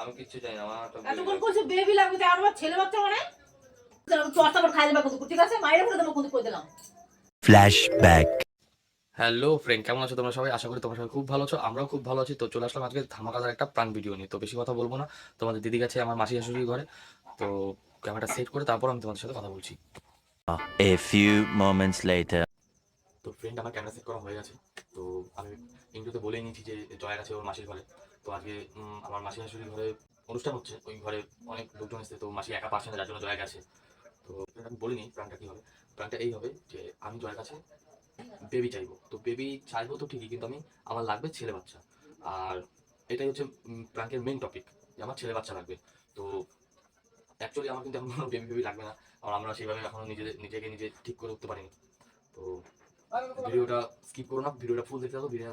আমি কিচ্ছু চাই না আমার এতক্ষণ করছে বেবি লাগবে তাই আমার ছেলে বাচ্চা মানে চর্চা করে খাই দেবে কিন্তু ঠিক আছে? মায়ের ফেলে দেবো কিন্তু করে দিলাম। Flashback. হ্যালো ফ্রেন্ড কেমন আছো তোমরা সবাই? আশা করি তোমরা সবাই খুব ভালো আছো আমরাও খুব ভালো আছি। তো চলে আসলাম আজকে ধামাকাদার একটা প্রাণ ভিডিও নিয়ে। তো বেশি কথা বলব না তোমাদের দিদি গেছে আমার মাসি শাশুড়ি ঘরে। তো ক্যামেরাটা সেট করে তারপর আমি তোমাদের সাথে কথা বলছি। A few moments later. তো ফ্রেন্ড আমার ক্যামেরা সেট করা হয়ে গেছে। তো আমি ইন্টুতে বলেই নিয়েছি যে জয় আছে ওর মাসির ঘরে। তো আজকে আমার মাসি শাশুড়ি ঘরে অনুষ্ঠান হচ্ছে ওই ঘরে অনেক লোকজন এসেছে তো মাসি একা পারছে না যার জন্য জয় গেছে। তো আমি বলিনি প্রাণটা কি হবে। প্রাণটা এই হবে যে আমি জয়ের কাছে বেবি চাইব। তো বেবি চাইব তো ঠিকই কিন্তু আমি আমার লাগবে ছেলে বাচ্চা। আর এটাই হচ্ছে প্ল্যাঙ্কের মেন টপিক যে আমার ছেলে বাচ্চা লাগবে। তো অ্যাকচুয়ালি আমার কিন্তু এখন কোনো বেবি বেবি লাগবে না আর আমরা সেইভাবে এখনও নিজেদের নিজেকে নিজে ঠিক করে উঠতে পারিনি। তো ভিডিওটা স্কিপ করো না ভিডিওটা ফুল দেখতে থাকো ভিডিও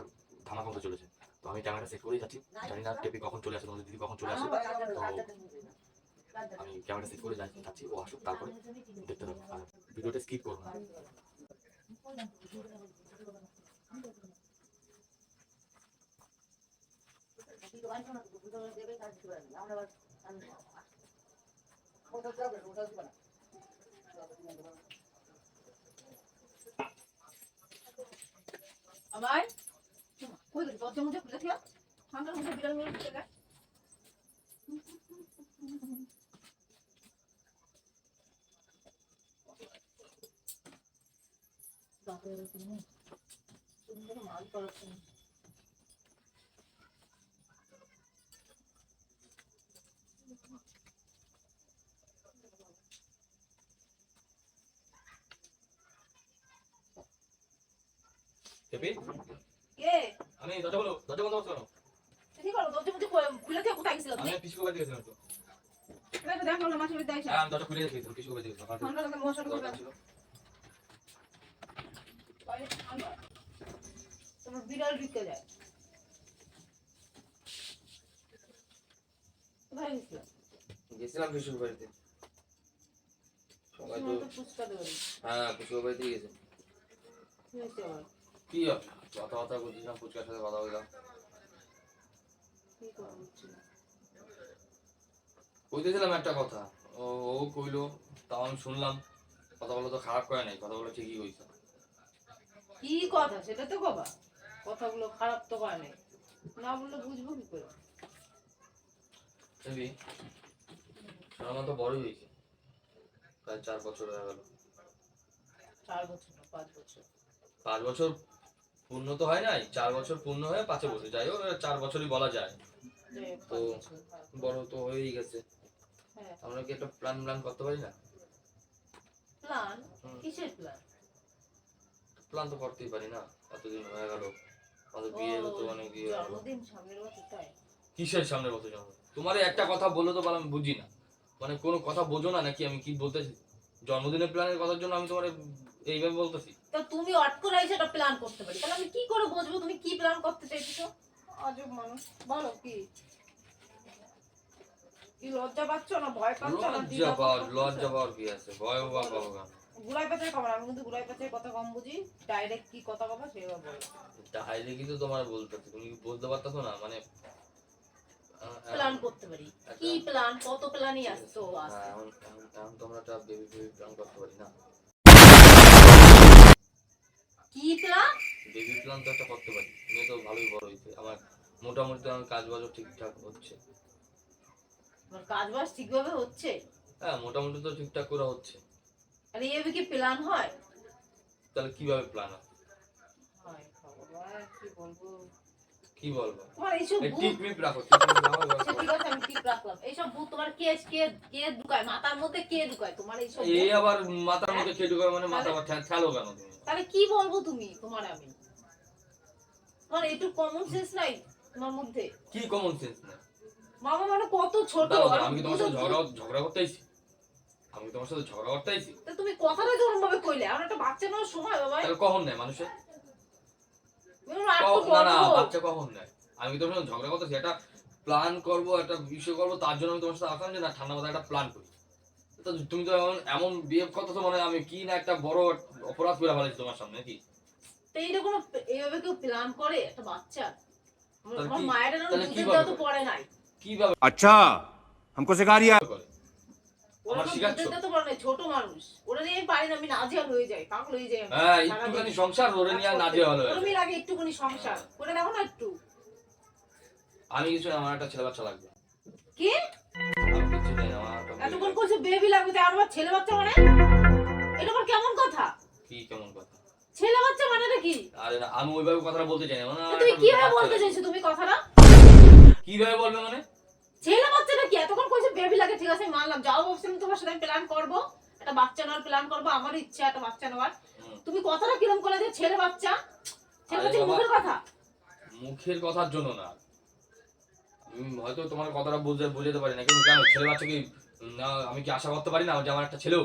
ধামাকা চলেছে। আমি ক্যামেরাটা সেট করেই যাচ্ছি। জানি না টেপি কখন চলে আসে দিদি কখন চলে আসে। তো আমি ক্যামেরাটা সেট করে যাচ্ছি, ও আসুক তারপরে দেখতে থাকো আর ভিডিওটা স্কিপ করো না। গেছে দরজা মুজে খুলে থিয়া ঠান্ডার মধ্যে বিড়ালগুলো ঢুকে যায় বাপরে তুমি সুন্দর মাল করেছেন টেপি কে আমি দরজা বলো দরজা বন্ধ কেন? কি করো দরজা মুজে খুলে- খুলে থিয়া কোথায় গেছিল আমি পিছু করে দিয়েছিলাম তো। দেখো দেখো না মাছের বিদ্যা হ্যাঁ, আমি দরজা খুলে রেখেছিলাম পিছু করে দিয়েছিলাম আর ঠান্ডা লাগে মশা ঢুকে দরজা গেছে ছিল। তোমার বিড়াল ঢুকে যায়। কোথায় গেছিল গেছিলাম পিছু বাড়িতে। সবাই তো তো হ্যাঁ পিছু বাড়িতে গেছে। কি হবে? কথাবার্তা বলছিলাম ফুচকার সাথে কথা বললাম। কইতেছিলাম একটা কথা। ও ও কইলো তাও আমি শুনলাম। কথা বলে তো খারাপ করে নাই কথা বলে ঠিকই কইছে। কি কথা? সেটা তো কবা কথাগুলো খারাপ তো করে নাই। না বললে বুঝব কি করে? বুঝলি আমার তো বড়ই হয়েছে। প্রায় চার বছর হয়ে গেল। চার বছর পাঁচ বছর। পাঁচ বছর পূর্ণ তো হয় নাই চার বছর পূর্ণ হয়ে পাঁচে বছর যাই হোক চার বছরই বলা যায়। তো। বড় তো হয়েই গেছে। হ্যাঁ। আমরা কি একটা প্ল্যান প্ল্যান করতে পারি না? প্ল্যান কিসের প্ল্যান প্ল্যান তো করতেই পারি না এতদিন হয়ে গেল। আমাদের বিয়ে হতো অনেক বিয়ে। জন্মদিন সামনের বছর তাই? কিসের সামনে বছর জন্ম তোমার একটা কথা বললে তো বলো আমি বুঝি না। মানে কোনো কথা বোঝো না নাকি আমি কি বলতেছি? জন্মদিনের প্ল্যানের কথার জন্য আমি তোমার এইভাবে বলতেছি। তা তুমি অট করে সেটা প্ল্যান করতে পারি। তাহলে আমি কি করে বুঝব তুমি কি প্ল্যান করতে চাইছো? আজব মানুষ। বলো কি? কি লজ্জা পাচ্ছ না ভয় পাচ্ছ না লজ্জা পাওয়ার লজ্জা পাওয়ার কি আছে? ভয় বা পাবো কেন গুলাই পাচার খবর আমি কিন্তু গুলাই পাচার কথা কম বুঝি। ডাইরেক্ট কি কথা কবা সেভাবে বলো। তাইলে কিন্তু তোমার তুমি বলতে পারতেছো না মানে প্ল্যান করতে পারি। কি প্ল্যান কত প্ল্যানই আসছো হ্যাঁ, আসছে এখন এখন এখন তো আমরা একটা বেবি বেবি প্ল্যান করতে পারি না। কি প্ল্যান বেবি প্ল্যান তো একটা করতে পারি। মেয়ে তো ভালোই বড় হয়েছে। আমার মোটামুটি আমার কাজ বাজও ঠিকঠাক হচ্ছে। আমার কাজ বাজ ঠিকভাবে হচ্ছে? হ্যাঁ মোটামুটি তো ঠিকঠাক করে হচ্ছে। আর এভাবে কি প্ল্যান হয়? তাহলে কীভাবে প্ল্যান হয়? হয় ভগবান কি বলব? কি বলব? তোমার এইসব রাখো আমি টিপ রাখলাম। এইসব ভূত তোমার কে কে কে ঢুকায়? মাথার মধ্যে কে ঢুকায় তোমার এইসব এই আবার মাথার মধ্যে খেটে করে মানে মাথা ঠ্যা- ঠেলো কেন তুমি? তাহলে কি বলব তুমি? তোমার আমি। তোমার একটু কমন সেন্স নাই তোমার মধ্যে? কি কমন সেন্স না মামা মানে কত ছোট আমি তোমার সাথে ঝগড়া ঝগড়া করতে আইছি আমি তোমার সাথে ঝগড়া করতে আইছি তুমি কথাটা যেরকম ভাবে কইলে আমার একটা বাচ্চা নেওয়ার সময় বাবা। তাহলে কখন নেয় মানুষের তুমি আর একটু কখন- না না বড় হও। বাচ্চা কখন নেয় আমি কি তোমার সাথে ঝগড়া করতেছি একটা প্ল্যান করবো একটা বিষয় করবো তার জন্য আমি তোমার সাথে আসলাম যে না ঠান্ডা মাথায় একটা প্ল্যান করি তো তুমি তো এমন এমন বিহেভ করতেছো মানে আমি কি না একটা বড় অপরাধ করে ফেলেছি তোমার সামনে কি তো এইটা কোনো এইভাবে কেউ প্ল্যান করে একটা বাচ্চা আমার তাহলে আমার কি- মায়ের তাহলে কি দুধের দেওয়া তো করবে? পড়ে নাই কিভাবে अच्छा हमको सिखा रिया করে ছোট মানুষ। ওরা নিয়ে আমি পারি না আমি নাজিয়াল হয়ে যাই পাগল হয়ে যাই হ্যাঁ একটুখানি সংসার ওরে নিয়ে আর না দিয়ে লাগে একটুখানি সংসার করে দেখো না একটু। আমি কিছু আমার একটা ছেলে বাচ্চা লাগবে। কি? এতক্ষণ করছে বেবি লাগবে তো আর আমার ছেলে বাচ্চা মানে? এটা আবার কেমন কথা? কি কেমন কথা? ছেলে বাচ্চা মানে কি? আরে না আমি ওইভাবে কথাটা বলতে চাই না মানে তুমি কীভাবে বলতে চাইছো তুমি কথাটা? কীভাবে বলবে মানে? ছেলে বাচ্চাটা কি এতক্ষণ কইছে বেবি লাগে ঠিক আছে আমি মানলাম। যাও তোমার সাথে প্ল্যান করব। একটা বাচ্চা নেওয়ার প্ল্যান করব। আমার ইচ্ছা একটা বাচ্চা নেওয়ার। তুমি কথাটা কিরম করলে যে ছেলে বাচ্চা? ছেলে বাচ্চা মুখের কথা? মুখের কথার জন্য না। হয়তো তোমার কথাটা বুঝতে বুঝতে পারি না। কিন্তু কেন? ছেলে বাচ্চা কি না আমি কি আশা করতে পারি না যে আমার একটা ছেলেও?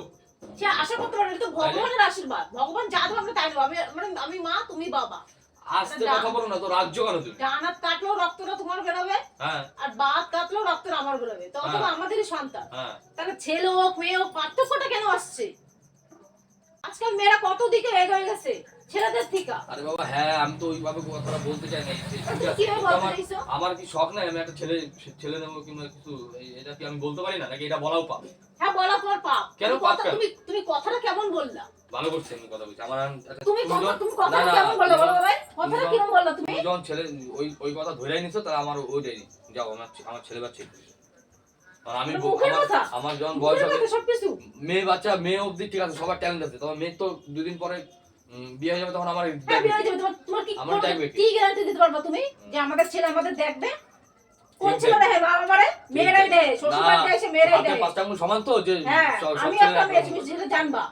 সে আশা করতে পারে তো ভগবানের আশীর্বাদ। ভগবান যা দেবে তাই নেব আমি মানে আমি মা তুমি বাবা। আসতে কথা বলো না তো রাজ্য কেন তুমি ডানাত কাটলেও রক্তটা তোমার বেরোবে হ্যাঁ। আর বাত কাটলেও রক্তটা আমার বেরোবে। তো অথবা হ্যাঁ। আমাদেরই সন্তান। হ্যাঁ। তাহলে ছেলে হোক মেয়ে হোক পার্থক্যটা কেন আসছে? আজকাল মেয়েরা কত দিকে এগিয়ে গেছে? ছেলেদের থেকে। আরে বাবা হ্যাঁ আমি তো ওইভাবে কথাটা বলতে চাই না বলতে আমার কি শখ নাই? আমি একটা ছেলে ছেলে নেব কিংবা কিছু এটা কি আমি বলতে পারি না? নাকি এটা বলাও পাপ? হ্যাঁ বলা তোমার পাপ। কেন তুমি পাপ তুমি তুমি কথাটা কেমন বললা? ভালো আমি কথা বলছি। আমার তুমি কথা তুমি না, কেমন বললা? বলো ভাই কথাটা কিরম বললা তুমি? যখন ছেলে ওই ওই কথা ধরে নিছো তাহলে আমার ওইটাই যাও আমার আমার ছেলে বাচ্চা আমি আমার- যখন বয়স হবে মেয়ে বাচ্চা মেয়ে অবধি ঠিক আছে সবার ট্যালেন্ট আছে। তবে মেয়ে তো দুদিন পরে বিয়ে হয়ে যাবে তখন আমার হ্যাঁ বিয়ে হয়ে যাবে। তোমার তোমার কি আমার কি? গ্যারান্টি দিতে পারবা তুমি? যে আমাদের ছেলে আমাদের দেখবে? কোন ছেলে দেখে বাবা মারে? মেয়েরাই দেয় শ্বশুর বাড়িতে এসে মেয়েরাই দেয়। পাঁচটা আঙুল সমান তো যে হ্যাঁ আমি একটা মেয়ে তুমি যেটা জানবা।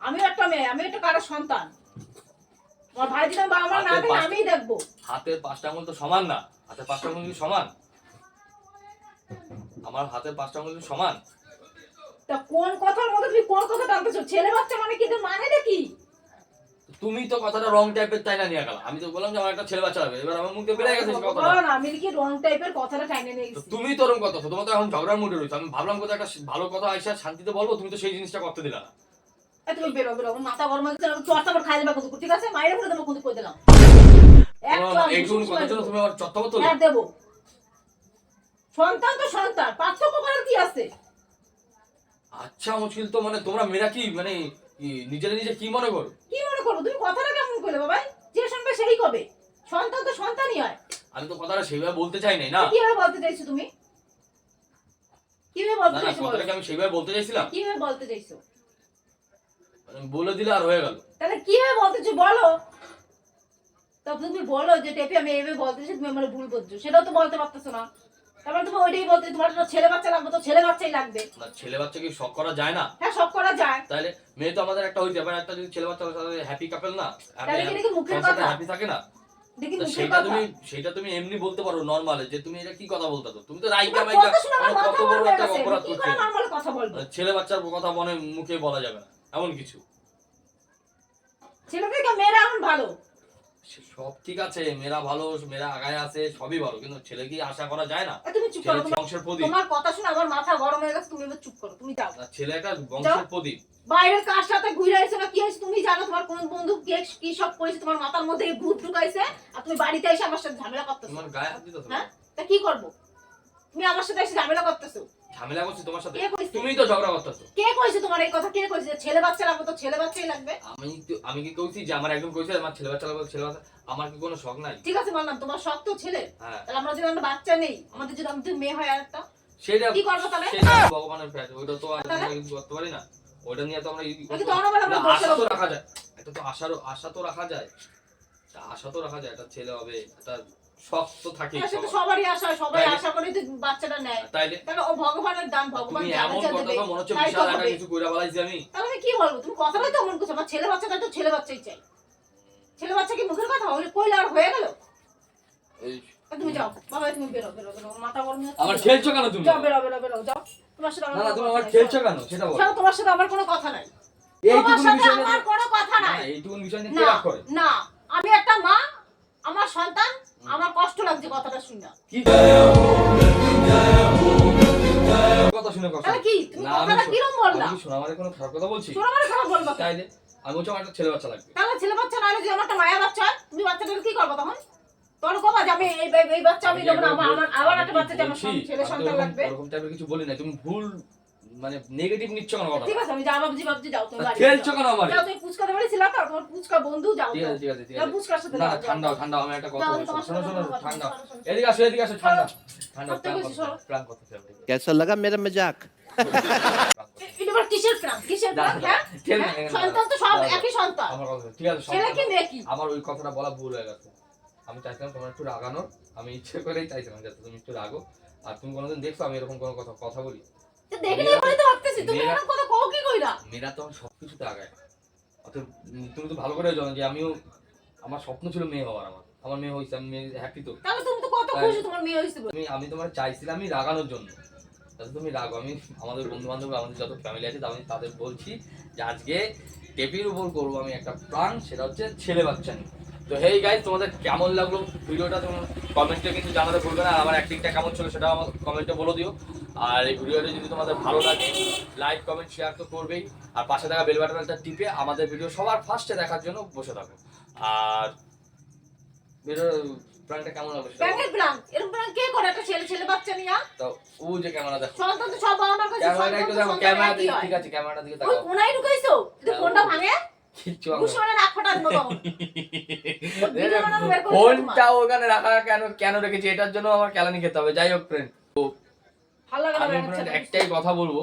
আমিও একটা মেয়ে আমি একটা কারও সন্তান। আমার ভাই যদি বাবা মা না আমিই দেখব। হাতের পাঁচটা আঙুল তো সমান না। হাতের পাঁচটা আঙুল কি সমান? আমার হাতের পাঁচটা আঙুল সমান? তা কোন কথার মধ্যে তুমি কোন কথা টানতেছো ছেলে বাচ্চা মানে কিন্তু মানে কি? তুমি তো কথাটা রং টাইপের তাই না নিয়ে গেল। আমি তো বললাম যে আমার একটা ছেলে বাচ্চা হবে এবার আমার মুখে বেড়ে গেছে কথাটা। আমি কি রং টাইপের কথাটা টাইনে নিয়ে গেছি। তুমি তো ওরকম কথা তোমার তো এখন ঝগড়ার মুডে রয়েছে। আমি ভাবলাম কোথাও একটা ভালো কথা আইসা শান্তিতে বলব তুমি তো সেই জিনিসটা করতে দিলা না। তুমি বেরো বেরো। মাথা গরম হয়ে গেছে আমি চর্চা করে খাই দেবা ঠিক আছে? ফেলে দেবো কিন্তু করে দিলাম। এক তোমার চর এইটুকুন বিশেষ কথার জন্য তুমি আমার হ্যাঁ দেবো। সন্তান তো সন্তান পার্থক্য করার কি আছে? আচ্ছা মুশকিল তো মানে তোমরা মেয়েরা কি মানে কি নিজেরা নিজে কি মনে করো? কি মনে করব? তুমি কথাটা কেমন বাবাই? যে শুনবে সেই কবে সন্তান তো সন্তানই হয়। আমি তো কথাটা সেইভাবে বলতে চাই নাই না? কীভাবে বলতে চাইছো তুমি? কীভাবে বলতে চাইছো বলো? আমি সেইভাবে বলতে চাইছিলাম। কীভাবে বলতে চাইছো? মানে বলে দিলে আর হয়ে গেল। তাহলে কীভাবে বলতে চাইছো বলো? তবে তুমি বলো যে টেপি আমি এইভাবে বলতে চাই তুমি আমার ভুল বলছো সেটাও তো বলতে পারতেছো না। তারপরে তুমি ওইটাই বলতে তোমার একটা ছেলে বাচ্চা লাগবে তো ছেলে বাচ্চাই লাগবে। না ছেলে বাচ্চা কি শখ করা যায় না? হ্যাঁ সব করা যায়। তাহলে মেয়ে তো আমাদের একটা হইতে পারে একটা যদি ছেলে বাচ্চা হ্যাপি কাপেল না? তাহলে কি দেখি মুখের কথা? হ্যাপি থাকে না? সেটা তুমি সেটা তুমি এমনি বলতে পারো নরমালে যে তুমি এটা কি কথা বলতে তো তুমি তো রাইকা মানে কত বড় একটা অপরাধ করছে। মানে ছেলে বাচ্চার কথা মনে মুখে বলা যাবে না। এমন কিছু। ছেলেদেরকে মেয়েরা এখন ভালো। সব ঠিক আছে মেয়েরা ভালো মেয়েরা আগায় আছে সবই ভালো কিন্তু ছেলে কি আশা করা যায় না? তুমি চুপ করো তোমার- বংশের প্রদীপ। তোমার কথা শুনে আমার মাথা গরম হয়ে গেছে তুমি এবার চুপ করো তুমি যাও। ছেলে একটা বংশের প্রদীপ। বাইরের কার সাথে ঘুরে এসে না কি হয়েছে তুমি জানো তোমার কোন বন্ধু কে কি সব করেছে তোমার মাথার মধ্যে ভূত ঢুকাইছে আর তুমি বাড়িতে এসে আমার সাথে ঝামেলা করতেছো। তোমার গায়ে হাত দিতে হ্যাঁ? তা কি করব? তুমি আমার সাথে এসে ঝামেলা করতেছো? ঝামেলা করছি তোমার সাথে? তুমিই তো ঝগড়া করতেছো। কে কইছে তোমার এই কথা? কে কইছে? ছেলে বাচ্চা লাগবে তো ছেলে বাচ্চাই লাগবে। আমি আমি কি কইছি যে আমার একজন কইছে আমার ছেলে বাচ্চা লাগবে ছেলে বাচ্চা? আমার কি কোনো শখ নাই? ঠিক আছে মানলাম তোমার শখ তো ছেলে। হ্যাঁ। তাহলে আমরা যদি আমরা বাচ্চা নেই আমাদের যদি আমাদের মেয়ে হয় আর একটা? সেটা কি করব তাহলে? সেটা ভগবানের ফ্যাট ওইটা তো আর কিছু করতে পারি না। ওইটা নিয়ে তো আমরা আশা তো রাখা যায়। এটা তো আশারও আশা তো রাখা যায়। আশা তো রাখা যায়। একটা ছেলে হবে একটা শখ তো থাকেই হ্যাঁ, সে তো সবার। সবারই আশা হয়, সবাই আশা করে তো বাচ্চাটা নেয়। তাইলে তাহলে ও ভগবানের দান ভগবান যা যা কথা দেবে মনে হচ্ছে বিশাল একটা কিছু কইরা বলাইছি আমি। তাহলে কি বলব? তুমি কথাটাই তো মন করছ আমার ছেলে বাচ্চাটা তো ছেলে বাচ্চাই চাই। ছেলে বাচ্চা কি মুখের কথা? কইলে আর হয়ে গেল? তুমি যাও বাবা তুমি বেরো বেরো বেরো মাথা গরম আমার খেলছো কেন তুমি? যাও বেরো বেরো বেরো যাও। তোমার সাথে আমার না না কোনো তুমি কথা আমার নাই, খেলছো কেন? সেটা বলো। তোমার সাথে আমার কোনো কথা নাই। তোমার সাথে আমার কোনো কথা না নাই। এইটুকুন বিষয় নিয়ে কে রাগ করে। না আমি একটা মা আমার সন্তান আমার কষ্ট লাগছে কথাটা শুনে। কি? কথা শুনে কথা। তাহলে কি? তুমি কথাটা কিরম বললা? আমি শোনা আমার কোনো খারাপ কথা বলছি? শোনো মানে খারাপ বলবা তাইলে আমি বলছি আমার একটা ছেলে বাচ্চা লাগবে। তাহলে ছেলে বাচ্চা নাহলে যদি আমার একটা মায়া বাচ্চা হয়? তুমি বাচ্চাটাকে কি করব তখন? তোর কবা যে আমি এই এই- এই বাচ্চা আমি নেব না আমার আমার আবার একটা বাচ্চা যে আমার বলছি, সন- ছেলে সন্তান লাগবে। ওরকম টাইপের কিছু বলি না তুমি ভুল মানে নেগেটিভ নিচ্ছ কেন ঠিক আছে আমি ভাবছি ভাবছি যাও খেলছো কেন আমার যাও তুমি পুচকা তো তোমার পুচকা বন্ধু যাও ঠিক আছে ঠিক আছে ঠিক আছে। পুচকার সাথে না ঠান্ডা ঠান্ডা আমি একটা কথা বলছি। শোনো শোনো ঠান্ডা এদিকে আসো এদিকে আসো ঠান্ডা। ঠান্ডা কেসা লাগা মেরা মজাক? ওই কথাটা বলা ভুল হয়ে গেছে। আমি চাইছিলাম তোমার একটু রাগানোর আমি ইচ্ছে করেই চাইছিলাম যাতে তুমি একটু রাগো। আর তুমি কোনোদিন দেখছ আমি এরকম কোনো কথা কথা বলি। তো বলে তো ভাবতেছি। তুমি এরকম কথা কও কি কইরা? মেয়েরা তো সবকিছুতে আগায়। অতএব তুমি তো ভালো করে জানো যে আমিও আমার স্বপ্ন ছিল মেয়ে হওয়ার আমার। আমার মেয়ে আমি মেয়ে হ্যাপি তো। তাহলে তুমি তো কত খুশি তোমার মেয়ে হইছে তুমি আমি তোমার চাইছিলাম আমি রাগানোর জন্য। যাতে তুমি রাগো আমি আমাদের বন্ধু বান্ধব আমাদের যত ফ্যামিলি আছে আমি তাদের বলছি যে আজকে টেপির উপর করব আমি একটা প্রাণ সেটা হচ্ছে ছেলে বাচ্চা নিয়ে। তো হেই গাইজ তোমাদের কেমন লাগল? ভিডিওটা তোমার কমেন্টে কিন্তু জানাতে ভুলবে না। আর আমার অ্যাক্টিংটা কেমন ছিল সেটাও আমার কমেন্টে বলে দিও। আর এই ভিডিওটা যদি তোমাদের ভালো লাগে লাইক কমেন্ট শেয়ার তো করবেই। আর পাশে থাকা বেল বাটনটা টিপে আমাদের ভিডিও সবার ফার্স্টে দেখার জন্য বসে থাকো। আর ভিডিওর প্রাণটা কেমন লাগল সেটা প্রাণ এরকম প্রাণ কে করে একটা ছেলে ছেলে বাচ্চা নিয়া? তো ও যে ক্যামেরা দেখো। সন্তান তো সব বাবা কাছে ক্যামেরাটা একটু দেখো ক্যামেরা একই ঠিক আছে ক্যামেরাটা দিকে ওই তাকাও। কোনায় ঢুকাইছো? যদি ফোনটা ভাঙে? ফোনটা ওখানে রাখা কেন কেন রেখেছি? এটার জন্য আমার ক্যালানি খেতে হবে। যাই হোক ফ্রেন্ড আমি একটাই কথা বলব।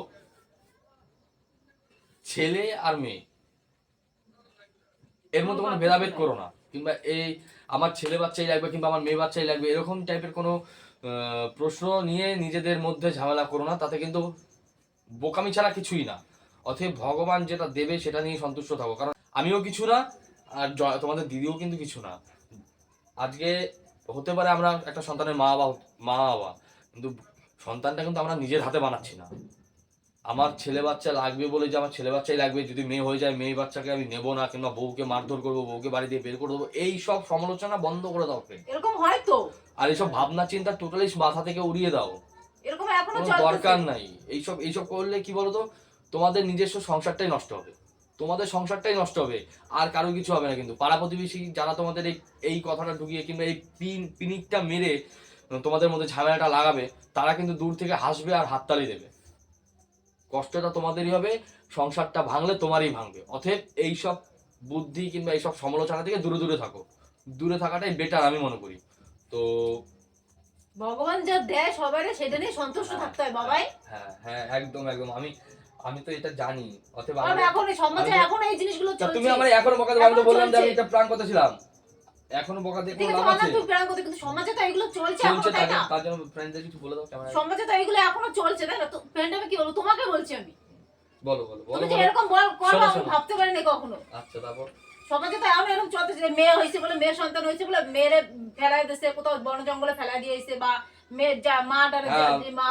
ছেলে আর মেয়ে। এর মধ্যে কোনো ভেদাভেদ করো না। কিংবা এই আমার ছেলে বাচ্চাই লাগবে কিংবা আমার মেয়ে বাচ্চাই লাগবে এরকম টাইপের কোনো প্রশ্ন নিয়ে নিজেদের মধ্যে ঝামেলা করো না। তাতে কিন্তু বোকামি ছাড়া কিছুই না। অতএব ভগবান যেটা দেবে সেটা নিয়ে সন্তুষ্ট থাকো। কারণ আমিও কিছু না আর তোমাদের দিদিও কিন্তু কিছু না। আজকে হতে পারে আমরা একটা সন্তানের মা বাবা মা বাবা কিন্তু সন্তানটা কিন্তু আমরা নিজের হাতে বানাচ্ছি না। আমার ছেলে বাচ্চা লাগবে বলে যে আমার ছেলে বাচ্চাই লাগবে যদি মেয়ে হয়ে যায় মেয়ে বাচ্চাকে আমি নেব না কিংবা বউকে মারধর করব বউকে বাড়ি দিয়ে বের করে দেবো এই সব সমালোচনা বন্ধ করে দাও। এরকম হয় তো। আর এইসব ভাবনা চিন্তা টোটালি মাথা থেকে উড়িয়ে দাও। এরকম এখনও দরকার নাই। এইসব এইসব করলে কি বলতো? তোমাদের নিজস্ব সংসারটাই নষ্ট হবে। তোমাদের সংসারটাই নষ্ট হবে। আর কারও কিছু হবে না কিন্তু। পাড়া প্রতিবেশী যারা তোমাদের এই এই কথাটা ঢুকিয়ে কিংবা এই পিন পিনিকটা মেরে তোমাদের মধ্যে ঝামেলাটা লাগাবে তারা কিন্তু দূর থেকে হাসবে আর হাততালি দেবে। কষ্টটা তোমাদেরই হবে সংসারটা ভাঙলে তোমারই ভাঙবে। অতএব এইসব বুদ্ধি কিংবা এইসব সমালোচনা থেকে দূরে দূরে থাকো। দূরে থাকাটাই বেটার আমি মনে করি। তো ভগবান যা দেয় সবাই সেটা নিয়ে সন্তুষ্ট থাকতে হয় বাবাই। হ্যাঁ হ্যাঁ একদম একদম। আমি আমি তো এটা জানি। অতএব আমি- এখন এই সমাজে এখন এই জিনিসগুলো চলছে তুমি আমার এখনও বকা আমি তো বললাম যে আমি এটা প্রাণ করতে ছিলাম। এখনও বকা দিয়ে কোনো লাভ আছে? তুই প্রাণ করতে কিন্তু সমাজে তো এগুলো চলছে এখনও তাই না? তার জন্য ফ্রেন্ডদের কিছু বলে দাও ক্যামেরা সমাজে তো এগুলো এখনও চলছে তাই না? তো ফ্রেন্ড আমি কি বলব? তোমাকে বলছি আমি। বলো বলো বলো তুমি এরকম বল করো শোনো, আমি শোনো। ভাবতে পারিনি কখনো। আচ্ছা তারপর? সমাজে তো এখন এরকম চলতেছে যে মেয়ে হয়েছে বলে মেয়ের সন্তান হয়েছে বলে মেয়েরে ফেলাই দিয়েছে কোথাও বন জঙ্গলে ফেলাই দিয়েছে বা মেয়ের যা মা ডারে হ্যাঁ, মা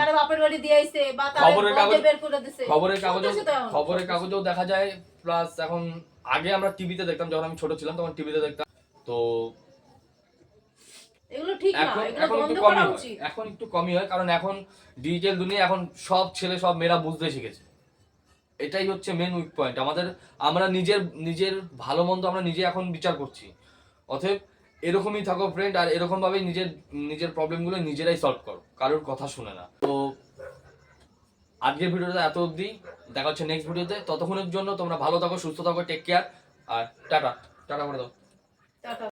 তার বাপের বাড়ি দিয়ে আইছে বা খবরের কাগজ- বের করে দিছে। খবরের কাগজে। খবরের কাগজেও দেখা যায় প্লাস এখন আগে আমরা টিভিতে দেখতাম যখন আমি ছোট ছিলাম তখন টিভিতে দেখতাম। তো এগুলো ঠিক না এখন একটু কমই হয়। এখন একটু কমই হয় কারণ এখন ডিজিটাল দুনিয়া এখন সব ছেলে সব মেয়েরা বুঝতে শিখেছে। এটাই হচ্ছে মেন উইক পয়েন্ট আমাদের আমরা নিজের নিজের ভালো মন্দ আমরা নিজে এখন বিচার করছি। অতএব এরকমই থাকো ফ্রেন্ড আর এরকম ভাবেই নিজের নিজের প্রবলেমগুলো নিজেরাই সলভ করো। কারোর কথা শুনে না। তো আজকের ভিডিওটা এত অবধি। দেখা হচ্ছে নেক্সট ভিডিওতে। ততক্ষণের জন্য তোমরা ভালো থাকো সুস্থ থাকো টেক কেয়ার আর টাটা। টাটা করে দাও। টাটা